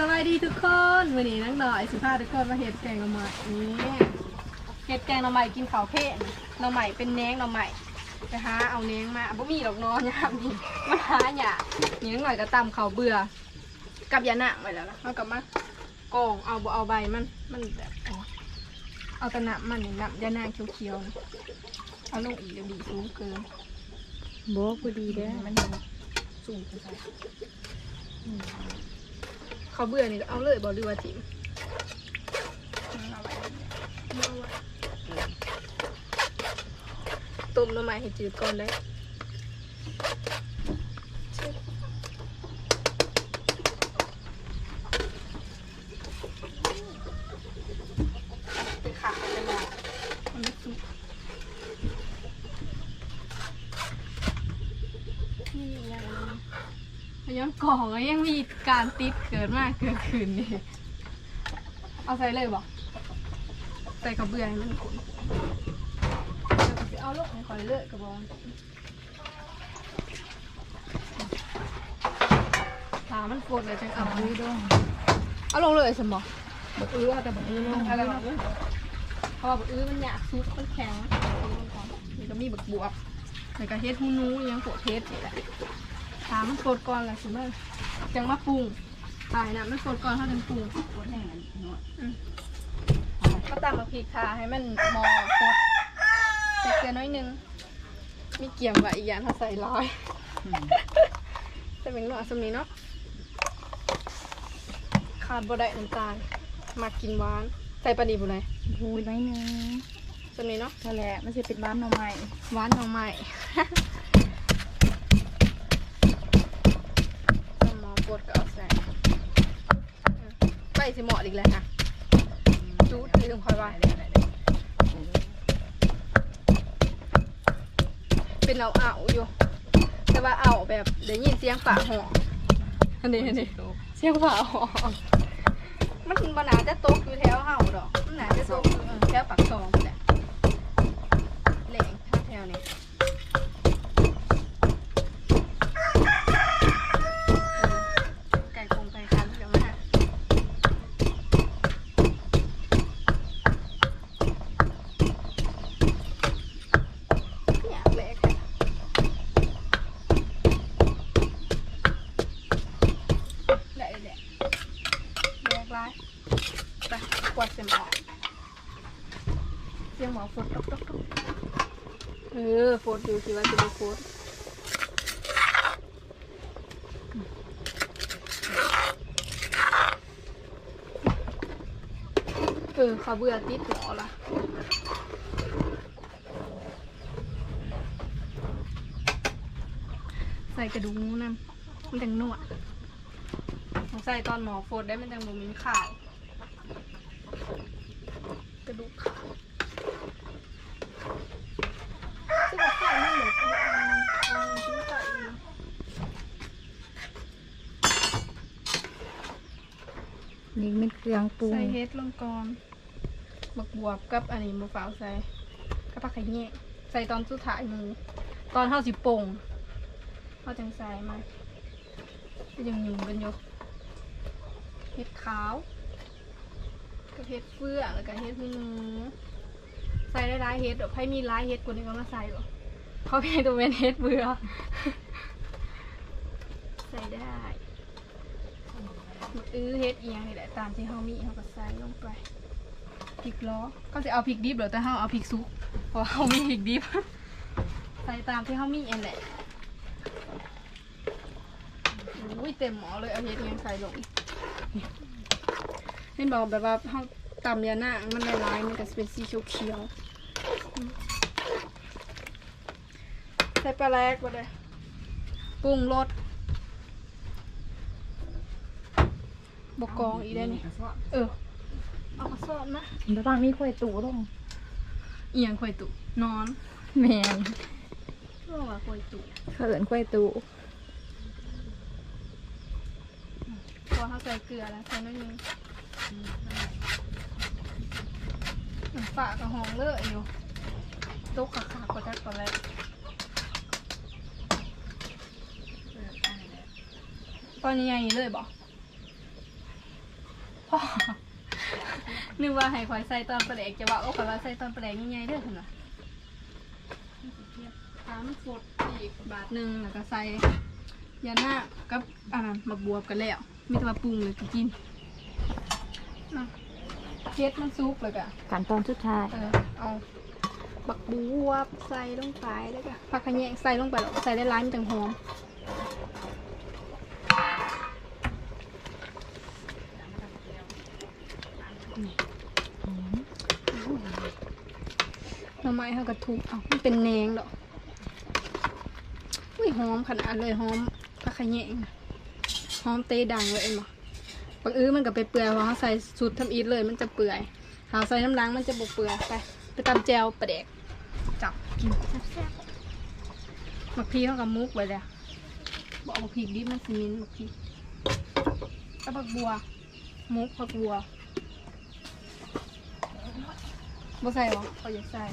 สวัสดีทุกคนวันนี้นังหน่อยสิพาทุกคนมาเห็ดแกงหน่อไม้นี่เห็ดแกงหน่อไม้กินข้าวเพลนหน่อไม้เป็นแหนงหน่อไม้ไปหาเอาแหนงมาบ่มีดอกเน้อยยามนี่มาหาหยานี่นังหน่อยก็ตำข้าวเบื่อกับยาหนักไว้แล้วนะเอากลับมากองเอาบ่เอาใบมันมันแบบอ๋อเอาแต่หนัมันนี่หนัยาหนักเขียวๆนะเอาลงอีกเดี๋ยวดีสูงเกินโบพอดีเด้อมันสูงเกินไป เขาเบื่อนี่ก็เอาเลยบอกดีว่าทิมต้มหน้ำไม้ให้จืดก่อนเลยไปขาไปมองมันไม่สุกนี่ยังไงพยัง กล่องก็ยังมีการติดเกิดมากเกิดขึ้นนี่เอาใส่เลยบอกใส่กระเบื้องให้มันขุนเอาลูกให้คอยเลือกกระบอกถามันโกดเลยจังเอาดูด้วยเอาลงเลยสมบอกบดอื้อเอาแต่บดอื้อลงอะไรแบบนี้เพราะว่าบดอื้อมันหยาบซุปมันแข็งเอาลงก่อนนี่ก็มีบักบวบแล้วก็เฮ็ดฮูนูอิหยังโกดเฮ็ดนี่แหละ ถามันโกดก่อนแหละสิเมื่อจังมาปรุงตายนะมันโกดก่อนเท่าจังปรุงโคตรแห้งอันนี้เนาะก็ตามมาพริกค่ะให้มันมอโคดใส่เกลือน้อยหนึงมีเกี่ยมไว้อีกอย่างถ้าใส่ร้อยอืมใส่เป็นหน่อสำนี้เนาะขาดบ่ได้น้ำตาลมากินหวาน ใส่ปลาดีบุไรพูดไว้หนึงสำนี้เนาะก็แหละมันจะเป็นบ้านหน่อไม้หวานหน่อไม้ สมองปวดก็เอาใส่เออไป สิเหมาะอีกแล้วค่ะจูดลืมคอยไว้เป็นเอาเอาอยู่ แต่ว่าเอาแบบเดี๋ยวยินเสียงฝาหออันนี้อันนี้เสียงฝาหอมันบนาจะตกอยู่แถวเฮาดอกมันหนาจะตกอยู่เอแถวปากซองนี่แหละแหล่งแถวนี้ไก่คงไก่คันเดี๋ยวมาอยากแหลกค่ะ ได้เลยแหละแยกลายไปกวาดเสียงหมอ เสียงหมอฝนตกตกตกเออฝนดูสิว่าจะมีฝนเออขาเบื่อติดหรอล่ะใส่กระดูกหมูน้ำมันจังนวดใส่ตอนหมอโฟดได้มันจังบ่มีข่าวกระดูกขาซึ่งว่าข่าวมันเหลือตัวอันอันที่ใส่อยู่ นี่เป็นเครื่องปรุงใส่เฮ็ดลงก่อนบักบวบกับอันนี้มาฝาวใส่กับผักไข่แยใส่ตอนสุดท้ายหมูตอนเท่าสิโป่งเท่าจังใส่มาก็ยังยุ่งกันอยู่เฮ็ดขาวกับเฮ็ดเฟืองแล้วก็เฮ็ดหูหนูใส่ได้หลายเฮ็ดเดี๋ยวให้มีหลายเฮ็ดกว่านี้ก็มาใส่บ่เพราะเพียงตัวเป็นเฮ็ดเบื่อใส่ได้ อื้อเฮ็ดเอียงนี่แหละตามที่เฮามีเฮาก็ใส่ลงไปพริกล้อก็จะเอาพริกดิบเหรอแต่เฮาเอาพริกซุกเพราะเฮามีพริกดิบใส่ตามที่เฮามีเองแหละอุ้ยเต็มหม้อเลยเอาเฮ็ดเอียงใส่ลงเห็นบอกแบบว่าเฮาตำยาหน้ามันละลายมันก็สิเป็นสีเขียวๆอืมใส่ปลาแรกบ่ได้ปรุงรส บกกองอีได้นี่เออ เอามาซ่อนนะแล้วบางมีข่อยตู่ลงเอียงข่อยตุนอนแมนเพื่อว่าข่อยตุเขินข่อยตู่พอเขาใส่เกลือแล้วใส่น้อยนึงน้ำฝากระหองเลอะอยู่ตุ๊กขาขากว่าจักก่อนเลยตอนนี้ยังนี้เลยบอก พ่อนึกว่าให้คอยใส่ตอนประเดกจะว่าโอ้คอยว่าใส่ตอนประเดกยังไงเด้อคุณน่ะทำสดอีกบาทหนึ่งแล้วก็ใส่ยาหน้ากับอันนั้นมาบวบกันแล้วมีแต่มาปรุงเลยก็กินเนาะเฮ็ดมันซุปเลยกะขั้นตอนสุดท้ายเออเอาบักบวบใส่ลงไปแล้วก็ผักขะแยงใส่ลงไปแล้วก็ใส่ได้ร้ายมันจังหอม อไม้เขากระทุบเอามันเป็นแนงดอกอุ้ยหอมขนาดเลยหอมผักขะแยงหอมเตดังเลยเอ็นบ่บางอื้อมันก็ไปเปื่อยเพราะเขาใส่สูตรทำอีทเลยมันจะเปื่อยหาใส่น้ำล้างมันจะบกเปื่อยไปไปตำแจวปลาแดกจับกินแซ่บๆมักพีเขากับมุกไว้เลยบอกมักพีดิบมันสิมินมักพีกับผักบัว มุกผักบัวบ่ใส่หรอเขาอยากใส่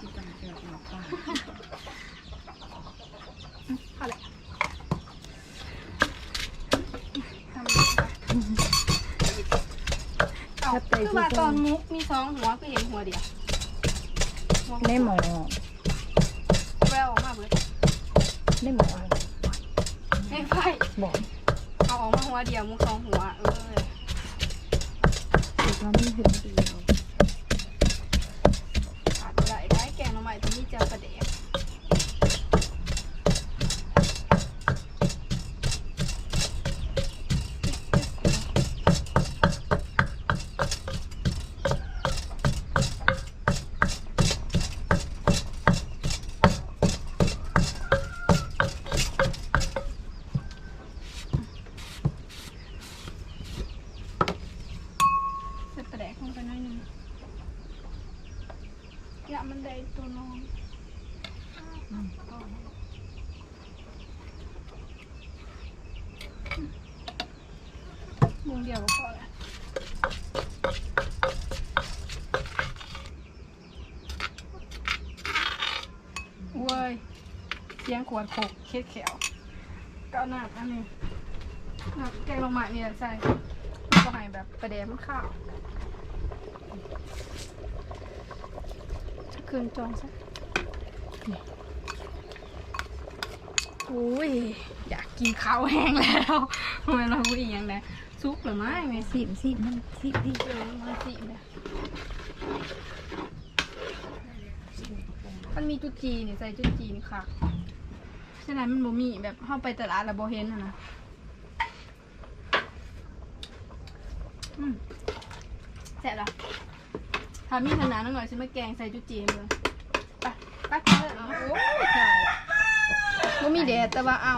เอาแหละทำเอาคือว่าตอนมุกมีสองหัวคือเห็นหัวเดียวหัวในหมอแววออกมาเบิดในหมอไม่ไฟบอกเอาออกมาหัวเดียวมุกสองหัวเออติดว่ามีหัวเดียว ขาดอะไรได้แกงหน่อไม้ตัวนี้เจอประเดกใส่ประเดกลงไปหน่อยหนึงอย่ามันได้ตัวนอนมุง เดียวก็พอแล้วเว้ยเสียงขวดโขกเคล็ดแขวก็เอาน้ำอันนี้หน้ำแกงลงมาเนี่ยใส่ก็ให้แบบประเดมันข้าวจะคืนจองซะอุ้ยอยากกินข้าวแห้งแล้วทำไมเราพูดอีกอย่างนะ ซุปหรือไม่ไม่สิบสิบมันสิบดิเออมาสิบเนี่ยมันมีจุดจีนี่ใส่จุดจีนี่ค่ะฉะนั้นมันบ่มีแบบเข้าไปตลาดแล้วบ่เห็นอะนะเสร็จแล้วถ้ามีขนาดน้องหน่อยฉันมาแกงใส่จุดจีนเลยไปไปไปเลยเอาโอ้ยใช่บ่มีแดดแต่ว่าเอา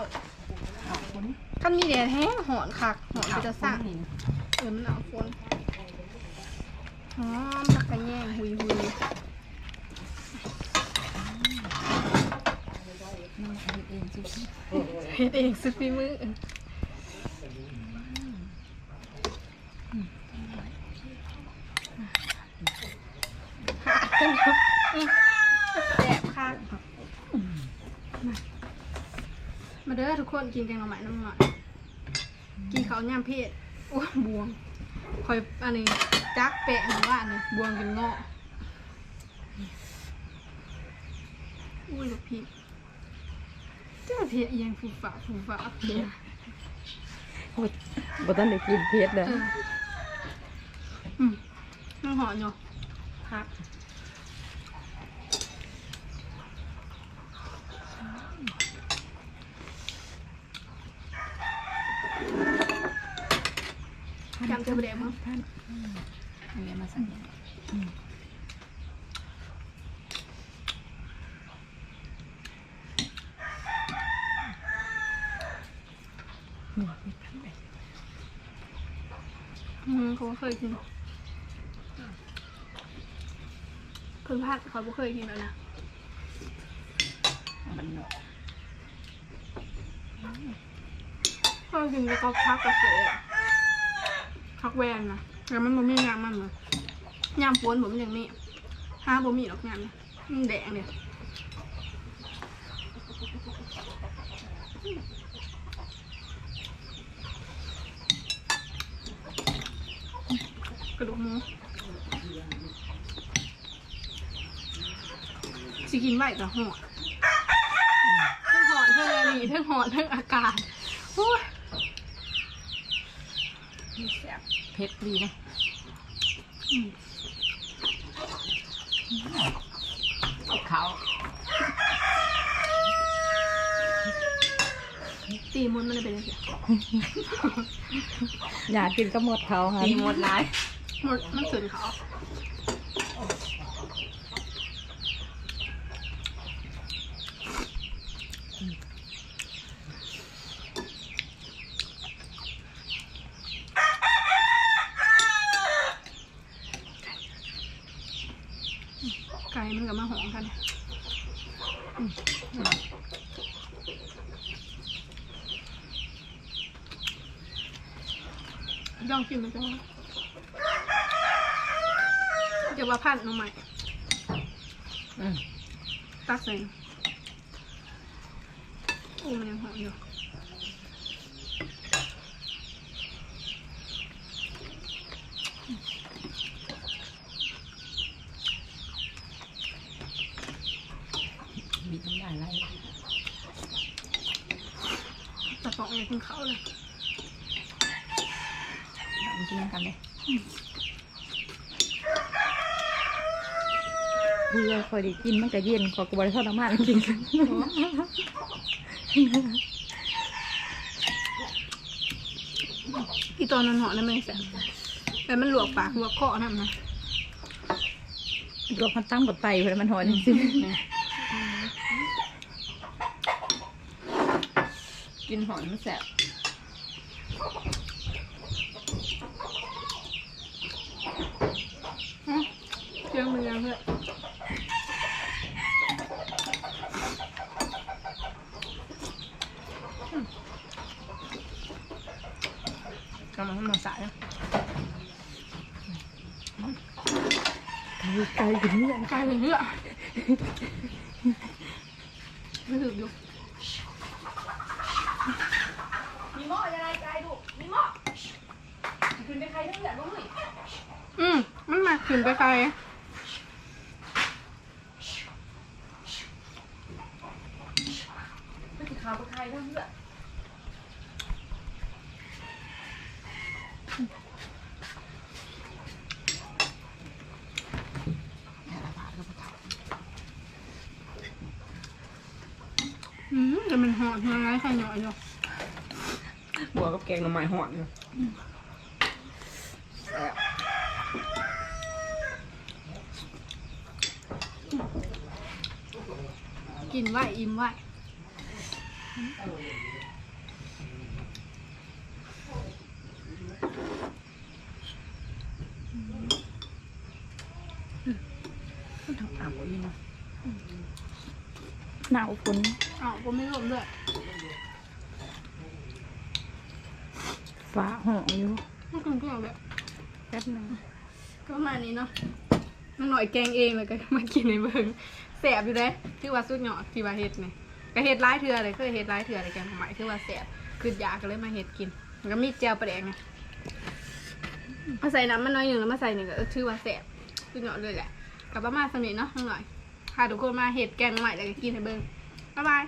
คันมีแดดแห้งหอนคักหอนไปจะสั่งเออมันหนาวฝนหอมผักกระแยงหุยหุยเองสุดเฮ็ดเองสุดฝีมือแสบค่ะมาเด้อทุกคนกินแกงหน่อไม้น้ำหน่อย กินข้าวย่ำเพศโอ้ยบวงคอยอันนี้จักแปะหนูว่าอันนี้บวงเป็นเงาะอุ้ยลูกพี่เจ้าเพชรเอียงฟูฟ้าฟูฟ้าเพชรโอ้ยบ่ต้องได้กินเพชรเลยเอออืมน้องหอนอยู่ครับ จำจะประเดี๋ยวมั้งท่านอันนี้มาใส่หนวดไม่ทันไปอืมเขาเคยกินเพิ่งพัดเขาก็เคยกินแล้วนะมันหนวดเคยกินแล้วก็พักกระเสะ พักแวนนะแต่มันบ่มียางมันเลยยางปวนผมอย่างนี้ห้าบ่มีหรอกยางมันแดงเนี่ยกระดูกหมูสิกินไหวกับหอดทั้งหอดทั้งอะไรทั้งหอดทั้งอากาศโอ้ย เผ็ดดีนะอืมเขาตีมันมันเลยเป็นยังไงอยากกินก็หมดเขาค่ะตีหมดหลายมันมันสื่นเขา ไก่มันกับมาหองกันอืม ลองกินมันจะว่าจะว่าพันหน้องใหม่ตักใส่โอ้มันยังหอมอยู่ มีน้ำลายไหล แต่สองอย่างกินเขาวเลยมากินกันเลยเพื่อคอยได้กินมันก็เย็นขอกบริทอดน้ำมันจริงอีตอนนั้นหอมนั่นไม่แซ่บแต่มันหลวกปากหลวกคอนั่นนะรวมมันตั้งกับไตเพื่อมันหอนจริง กินหอนมันแสบอื้อเชื่อมือยังเพื่อนกำลังทำมาสายนะไก่ไก่ถึงนี่กลายเป็นเพื่อไม่ถึงอยู่ มีหม้อยังไงใจดูมีหม้อขึ้นไปใครทั้งเหลือบ้างไหม อืมมันมา ขึ้นไปไกลไม่ถึงข่าวไปใครทั้งเหลืออืมแต่มันหอมยังไงใครหน่อยอยู่บัวกับแกงหน่อไม้หอนอยู่แซ่บ กินไหวอิ่มไหวมันทำอ่ำอีนะหนาวฝนอ้าวก็ไม่รวมด้วยฟ้าห้องอยู่ มันกินเพื่อนแบบแป๊บหนึง ก็ประมาณนี้เนาะ มันหน่อยแกงเองเลยก็มากินในเบิงแสบอยู่เด้ที่ว่าสุดยอดที่ว่าเฮ็ดนี่ก็เฮ็ดร้ายเถื่อเลยเคยเฮ็ดร้ายเถื่อเลยแกงหน่อยที่ว่าแสบคืออยากก็เลยมาเฮ็ดกินแล้วก็มีแจวปลาแดงไงเอาใส่น้ำมันน้อยหนึ่งแล้วมาใส่หนึ่งก็ชื่อว่าแสบสุดยอดเลยแหละกับมาสนิทเนาะน้องหน่อยพาทุกคนมาเฮ็ดแกงใหม่แล้วก็กินให้เบิงบ๊ายบาย